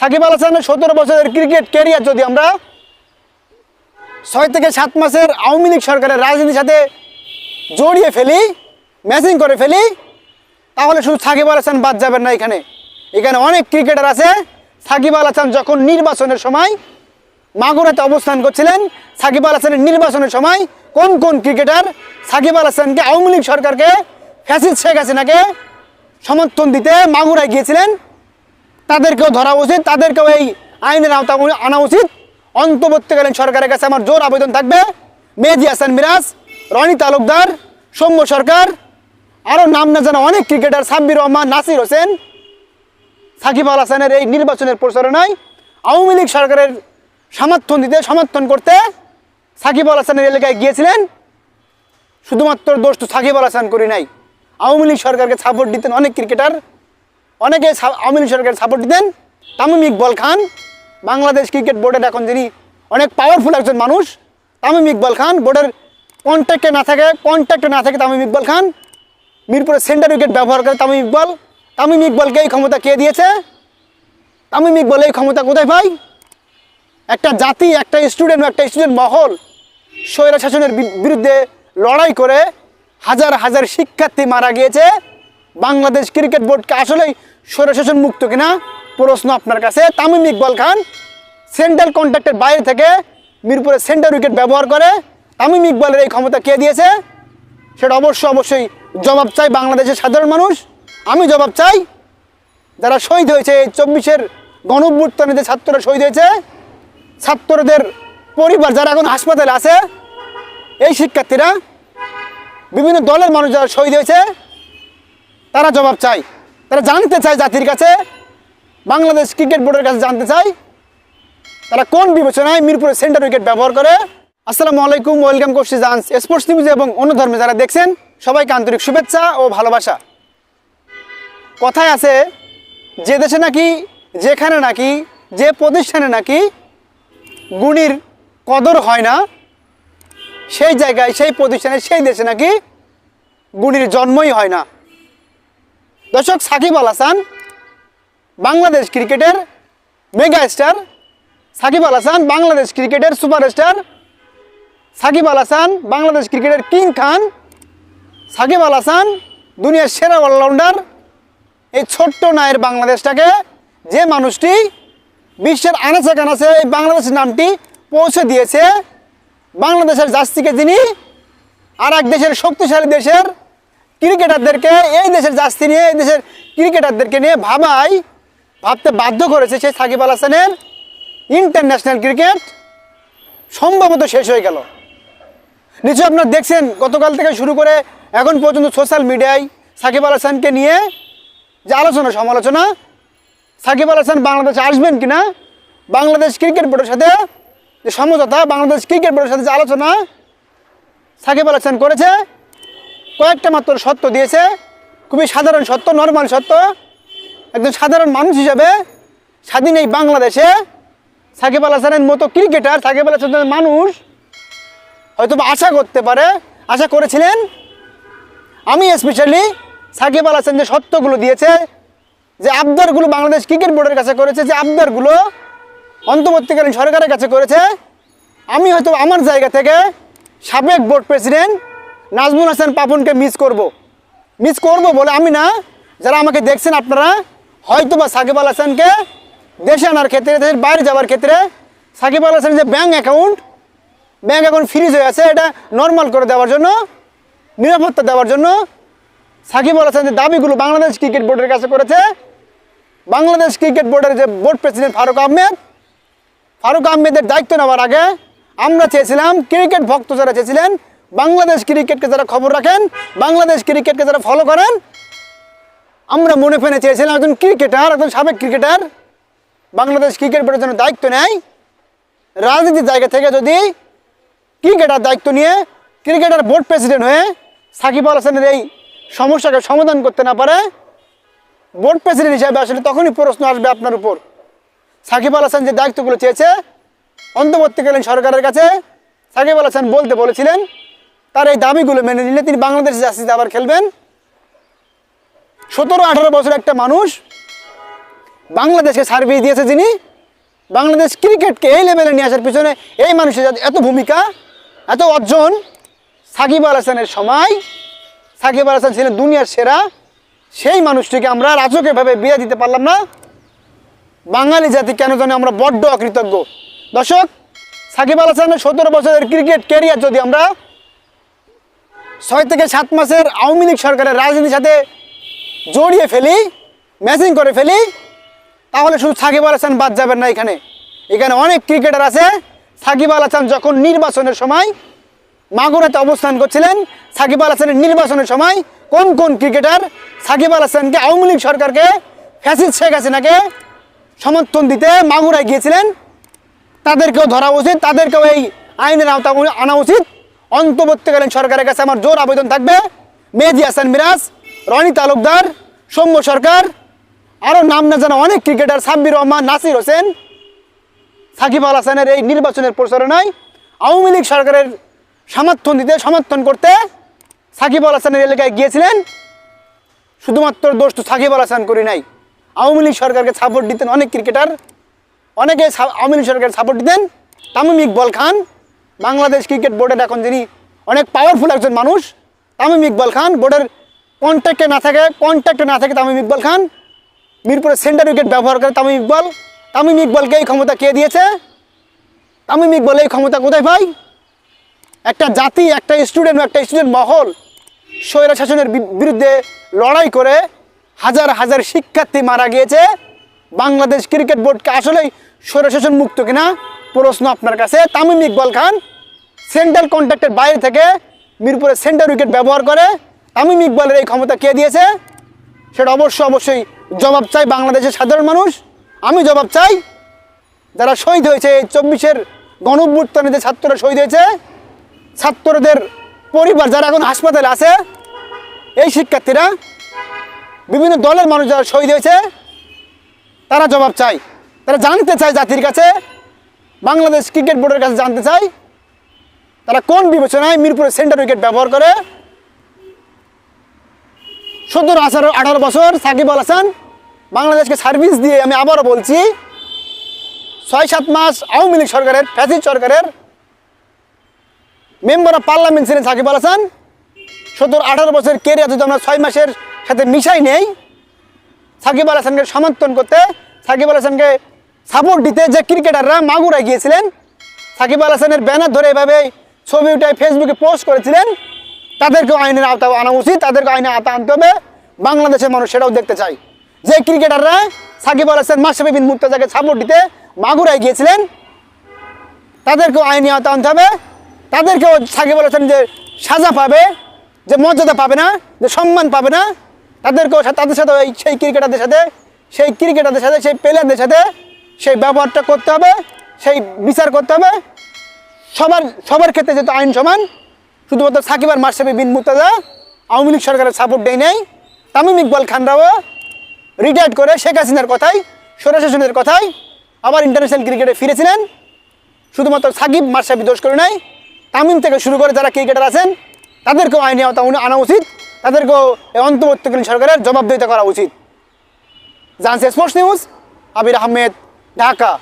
সাকিব আল হাসানের সতেরো বছরের ক্রিকেট ক্যারিয়ার যদি আমরা ছয় থেকে সাত মাসের আওয়ামী লীগ সরকারের রাজনীতির সাথে জড়িয়ে ফেলি ম্যাচিং করে ফেলি, তাহলে শুধু সাকিব আল হাসান বাদ যাবেন না এখানে। এখানে অনেক ক্রিকেটার আছে। সাকিব আল হাসান যখন নির্বাচনের সময় মাগুরাতে অবস্থান করছিলেন, সাকিব আল হাসানের নির্বাচনের সময় কোন কোন ক্রিকেটার সাকিব আল হাসানকে আওয়ামী লীগ সরকারকে ফ্যাসিদ শেখ হাসিনাকে সমর্থন দিতে মাগুরায় গিয়েছিলেন? তাদেরকেও ধরা উচিত, তাদেরকেও এই আইনের আওতা আনা উচিত। অন্তর্বর্তীকালীন সরকারের কাছে আমার জোর আবেদন থাকবে। মেহেদি হাসান মিরাজ, রনি তালুকদার, সৌম্য সরকার, আরও নাম না জানা অনেক ক্রিকেটার সাব্বির রহমান, নাসির হোসেন, সাকিব আল হাসানের এই নির্বাচনের প্রচারণায় আওয়ামী লীগ সরকারের সমর্থন দিতে সমর্থন করতে সাকিব আল হাসানের এলাকায় গিয়েছিলেন। শুধুমাত্র দোষ তো সাকিব আল হাসান করি নাই। আওয়ামী লীগ সরকারকে সাপোর্ট দিতেন অনেক ক্রিকেটার। অনেকে সা- আওয়ামী লীগ সরকারের সাপোর্ট দিতেন তামিম ইকবল খান, বাংলাদেশ ক্রিকেট বোর্ডের এখন যিনি অনেক পাওয়ারফুল একজন মানুষ, তামিম ইকবল খান, বোর্ডের কন্ট্যাক্টে না থাকে কন্ট্যাক্টে না থাকে তামিম ইকবল খান। মিরপুরে সেন্টার উইকেট ব্যবহার করে তামিম ইকবল। তামিম ইকবলকে এই ক্ষমতা কে দিয়েছে? তামিম ইকবল এই ক্ষমতা কোথায় ভাই একটা জাতি, একটা স্টুডেন্ট একটা স্টুডেন্ট মহল স্বৈরা শাসনের বিরুদ্ধে লড়াই করে হাজার হাজার শিক্ষার্থী মারা গিয়েছে। বাংলাদেশ ক্রিকেট বোর্ডকে আসলেই স্বৈরা শাসন মুক্ত কিনা? প্রশ্ন আপনার কাছে। তামিম ইকবল খান সেন্ট্রাল কন্ট্রাক্টের বাইরে থেকে মিরপুরে সেন্টার উইকেট ব্যবহার করে। তামিম ইকবলের এই ক্ষমতা কে দিয়েছে? সেটা অবশ্য অবশ্যই জবাব চাই বাংলাদেশের সাধারণ মানুষ। আমি জবাব চাই, যারা শহীদ হয়েছে, এই চব্বিশের গণভ্যুত্থানে যে ছাত্ররা শহীদ হয়েছে, ছাত্রদের পরিবার যারা এখন হাসপাতালে আছে, এই শিক্ষার্থীরা, বিভিন্ন দলের মানুষ যারা শহীদ হয়েছে, তারা জবাব চাই। তারা জানতে চায় জাতির কাছে, বাংলাদেশ ক্রিকেট বোর্ডের কাছে জানতে চাই তারা কোন বিবেচনায় মিরপুরের সেন্টার উইকেট ব্যবহার করে? আসসালামু আলাইকুম, ওয়েলকাম করছি জান্স স্পোর্টস নিউজ এবং অন্য ধর্মে যারা দেখছেন, সবাইকে আন্তরিক শুভেচ্ছা ও ভালোবাসা। কথায় আছে, যে দেশে নাকি, যেখানে নাকি, যে প্রতিষ্ঠানে নাকি গুণীর কদর হয় না, সেই জায়গায়, সেই প্রতিষ্ঠানে, সেই দেশে নাকি গুণীর জন্মই হয় না। দর্শক সাকিব আল হাসান, বাংলাদেশ ক্রিকেটের মেগা স্টার সাকিব আল হাসান, বাংলাদেশ ক্রিকেটের সুপারস্টার। সাকিব আল হাসান, বাংলাদেশ ক্রিকেটের কিং খান। সাকিব আল হাসান, দুনিয়ার সেরা অলরাউন্ডার। এই ছোট্ট নায়ের বাংলাদেশটাকে যে মানুষটি বিশ্বের আনাচে কানাচে এই বাংলাদেশের নামটি পৌঁছে দিয়েছে, বাংলাদেশের জাস্তিকে যিনি আর এক দেশের শক্তিশালী দেশের ক্রিকেটারদেরকে এই দেশের জাস্তি নিয়ে, এই দেশের ক্রিকেটারদেরকে নিয়ে ভাবাই, ভাবতে বাধ্য করেছে সেই সাকিব আল হাসানের ইন্টারন্যাশনাল ক্রিকেট সম্ভবত শেষ হয়ে গেল। নিশ্চয়ই আপনারা দেখছেন, গতকাল থেকে শুরু করে এখন পর্যন্ত সোশ্যাল মিডিয়ায় সাকিব আল হাসানকে নিয়ে যে আলোচনা, সমালোচনা, সাকিব আল হাসান বাংলাদেশে আসবেন কিনা, বাংলাদেশ ক্রিকেট বোর্ডের সাথে যে সমঝোতা, বাংলাদেশ ক্রিকেট বোর্ডের সাথে যে আলোচনা সাকিব আল হাসান করেছে কয়েকটা মাত্র সত্য দিয়েছে। খুবই সাধারণ সত্য নর্মাল সত্য। একজন সাধারণ মানুষ হিসাবে স্বাধীন এই বাংলাদেশে সাকিব আল হাসানের মতো ক্রিকেটার সাকিব আল হাসানের মানুষ হয়তো আশা করতে পারে, আশা করেছিলেন। আমি স্পেশালি সাকিব আল হাসান যে সত্যগুলো দিয়েছে, যে আবদারগুলো বাংলাদেশ ক্রিকেট বোর্ডের কাছে করেছে, যে আবদারগুলো অন্তর্বর্তীকালীন সরকারের কাছে করেছে, আমি হয়তো আমার জায়গা থেকে সাবেক বোর্ড প্রেসিডেন্ট নাজমুল হাসান পাপনকে মিস করব। মিস করব বলে আমি না, যারা আমাকে দেখছেন আপনারা হয়তো বা সাকিব আল হাসানকে দেশে আনার ক্ষেত্রে, দেশের বাইরে যাওয়ার ক্ষেত্রে সাকিব আল হাসানের যে bank account bank account freeze হয়ে আছে, এটা নর্মাল করে দেওয়ার জন্য, নিরাপত্তা দেওয়ার জন্য সাকিব আল হাসান যে দাবিগুলো বাংলাদেশ ক্রিকেট বোর্ডের কাছে করেছে, বাংলাদেশ ক্রিকেট বোর্ডের যে বোর্ড প্রেসিডেন্ট ফারুক আহমেদ, ফারুক আহমেদের দায়িত্ব নেওয়ার আগে আমরা চেয়েছিলাম ক্রিকেট ভক্ত যারা চেয়েছিলেন বাংলাদেশ ক্রিকেটকে যারা খবর রাখেন, বাংলাদেশ ক্রিকেটকে যারা ফলো করেন, আমরা মনে ফেনে চেয়েছিলাম একজন ক্রিকেটার একজন সাবেক ক্রিকেটার বাংলাদেশ ক্রিকেট বোর্ডের জন্য দায়িত্ব নেয়। রাজনীতির জায়গা থেকে যদি ক্রিকেটার দায়িত্ব নিয়ে ক্রিকেটার বোর্ড প্রেসিডেন্ট হয়ে সাকিব আল হাসানের এই সমস্যাকে সমাধান করতে না পারে বোর্ড প্রেসিডেন্ট হিসাবে আসলে তখনই প্রশ্ন আসবে আপনার উপর। সাকিব আল হাসান যে দায়িত্বগুলো চেয়েছে, অন্তর্বর্তীকালীন সরকারের কাছে সাকিব আল হাসান বলতে বলেছিলেন তার এই দাবিগুলো মেনে নিলে তিনি বাংলাদেশে জার্সিতে আবার খেলবেন। সতেরো, আঠারো বছর একটা মানুষ বাংলাদেশকে সার্ভিস দিয়েছে যিনি। বাংলাদেশ ক্রিকেটকে এই লেভেলে নিয়ে আসার পিছনে এই মানুষের এত ভূমিকা, এত অর্জন। সাকিব আল হাসানের সময়, সাকিব আল হাসান ছিলেন দুনিয়ার সেরা। সেই মানুষটিকে আমরা রাজকীয়ভাবে বিয়ে দিতে পারলাম না। বাঙালি জাতি কেন জানি আমরা বড্ড অকৃতজ্ঞ। দর্শক, সাকিব আল হাসানের সতেরো বছরের ক্রিকেট ক্যারিয়ার যদি আমরা ছয় থেকে সাত মাসের আওয়ামী লীগ সরকারের রাজনীতির সাথে জড়িয়ে ফেলি ম্যাচিং করে ফেলি, তাহলে শুধু সাকিব আল হাসান বাদ যাবেন না এখানে। এখানে অনেক ক্রিকেটার আছে। সাকিব আল হাসান যখন নির্বাচনের সময় মাগুরাতে অবস্থান করছিলেন, সাকিব আল হাসানের নির্বাচনের সময় কোন কোন ক্রিকেটার সাকিব আল হাসানকে আওয়ামী লীগ সরকারকে ফ্যাসিদ শেখ হাসিনাকে সমর্থন দিতে মাগুরায় গিয়েছিলেন, তাদেরকেও ধরা উচিত, তাদেরকেও এই আইনের আওতা আনা উচিত। অন্তর্বর্তীকালীন সরকারের কাছে আমার জোর আবেদন থাকবে। মেহেদি হাসান মিরাজ, রনি তালুকদার, সৌম্য সরকার আরও নাম না জানা অনেক ক্রিকেটার সাব্বির রহমান, নাসির হোসেন, সাকিব আল হাসানের এই নির্বাচনের প্রচারণায় আওয়ামী লীগ সরকারের সমর্থন দিতে সমর্থন করতে সাকিব আল হাসানের এলাকায় গিয়েছিলেন। শুধুমাত্র দোষ তো সাকিব আল হাসান করি নাই। আওয়ামী লীগ সরকারকে সাপোর্ট দিতেন অনেক ক্রিকেটার অনেকে আওয়ামী লীগ সরকারের সাপোর্ট দিতেন। তামিম ইকবল খান বাংলাদেশ ক্রিকেট বোর্ডের এখন যিনি অনেক পাওয়ারফুল একজন মানুষ, তামিম ইকবল খান, বোর্ডের কন্ট্যাক্টে না থাকে কন্ট্যাক্টে না থাকে তামিম ইকবল খান। মিরপুরে সেন্টার উইকেট ব্যবহার করে তামিম ইকবল। তামিম ইকবলকে এই ক্ষমতা কে দিয়েছে? তামিম ইকবল এই ক্ষমতা কোথায় পাই একটা জাতি, একটা স্টুডেন্ট একটা স্টুডেন্ট মহল স্বৈরা শাসনের বিরুদ্ধে লড়াই করে হাজার হাজার শিক্ষার্থী মারা গিয়েছে। বাংলাদেশ ক্রিকেট বোর্ডকে আসলেই স্বৈরা শাসন মুক্ত কিনা? প্রশ্ন আপনার কাছে। তামিম ইকবাল খান সেন্ট্রাল কন্ট্রাক্টের বাইরে থেকে মিরপুরে সেন্টার উইকেট ব্যবহার করে তামিম ইকবালের এই ক্ষমতা কে দিয়েছে? সেটা অবশ্য অবশ্যই জবাব চাই বাংলাদেশের সাধারণ মানুষ। আমি জবাব চাই, যারা শহীদ হয়েছে, এই চব্বিশের গণভ্যুত্থানে যে ছাত্ররা শহীদ হয়েছে, ছাত্রদের পরিবার যারা এখন হাসপাতালে আছে, এই শিক্ষার্থীরা, বিভিন্ন দলের মানুষ যারা শহীদ হয়েছে, তারা জবাব চাই তারা জানতে চায় জাতির কাছে, বাংলাদেশ ক্রিকেট বোর্ডের কাছে জানতে চাই তারা কোন বিবেচনায় মিরপুরের সেন্টার উইকেট ব্যবহার করে? সতেরো আঠারো আঠারো বছর সাকিব আল হাসান বাংলাদেশকে সার্ভিস দিয়ে আমি আবারও বলছি, ছয়, সাত মাস আওয়ামী লীগ সরকারের ফ্যাসিড সরকারের মেম্বার অফ পার্লামেন্ট ছিলেন সাকিব আল হাসান। সত্তর, আঠারো বছর কেরিয়ার যদি আমরা ছয় মাসের সাথে মিশাই নেই, সাকিব আল হাসানকে সমর্থন করতে, সাকিব আল হাসানকে সাপোর্ট দিতে যে ক্রিকেটাররা মাগুরায় গিয়েছিলেন, সাকিব আল হাসানের ব্যানার ধরে এভাবে ছবি উঠে ফেসবুকে পোস্ট করেছিলেন, তাদেরকেও আইনের আওতা আনা উচিত, তাদেরকে আইনের আওতা আনতে হবে, বাংলাদেশের মানুষ সেটাও দেখতে চাই যে ক্রিকেটাররা সাকিব আল হাসান মাসে বিন মুক্তাজাকে সাপোর্ট দিতে মাগুরায় গিয়েছিলেন, তাদেরকেও আইনি আওতা আনতে হবে, তাদেরকেও সাকিব আল হাসান যে সাজা পাবে, যে মর্যাদা পাবে না, যে সম্মান পাবে না, তাদেরকেও তাদের সাথে ওই সেই ক্রিকেটারদের সাথে, সেই ক্রিকেটারদের সাথে, সেই প্লেয়ারদের সাথে সেই ব্যবহারটা করতে হবে, সেই বিচার করতে হবে সবার সবার ক্ষেত্রে যেহেতু আইন সমান, শুধুমাত্র সাকিব আর মার্শাবি বিন মুক্তাজা আওয়ামী লীগ সরকারের সাপোর্ট দেয় নেই, তামিম ইকবাল খানরাও রিটায়ার্ড করে শেখ হাসিনার কথাই স্বরাশাসনের কথাই, আবার ইন্টারন্যাশনাল ক্রিকেটে ফিরেছিলেন। শুধুমাত্র সাকিব মার্শাবি দোষ করে নাই, তামিম থেকে শুরু করে যারা ক্রিকেটার আছেন, তাদেরকেও আইনি আওতা আনা উচিত, তাদেরকেও অন্তর্বর্তীকালীন সরকারের জবাবদিহিতা করা উচিত। জানছে স্পোর্টস নিউজ আবির আহমেদ, ঢাকা।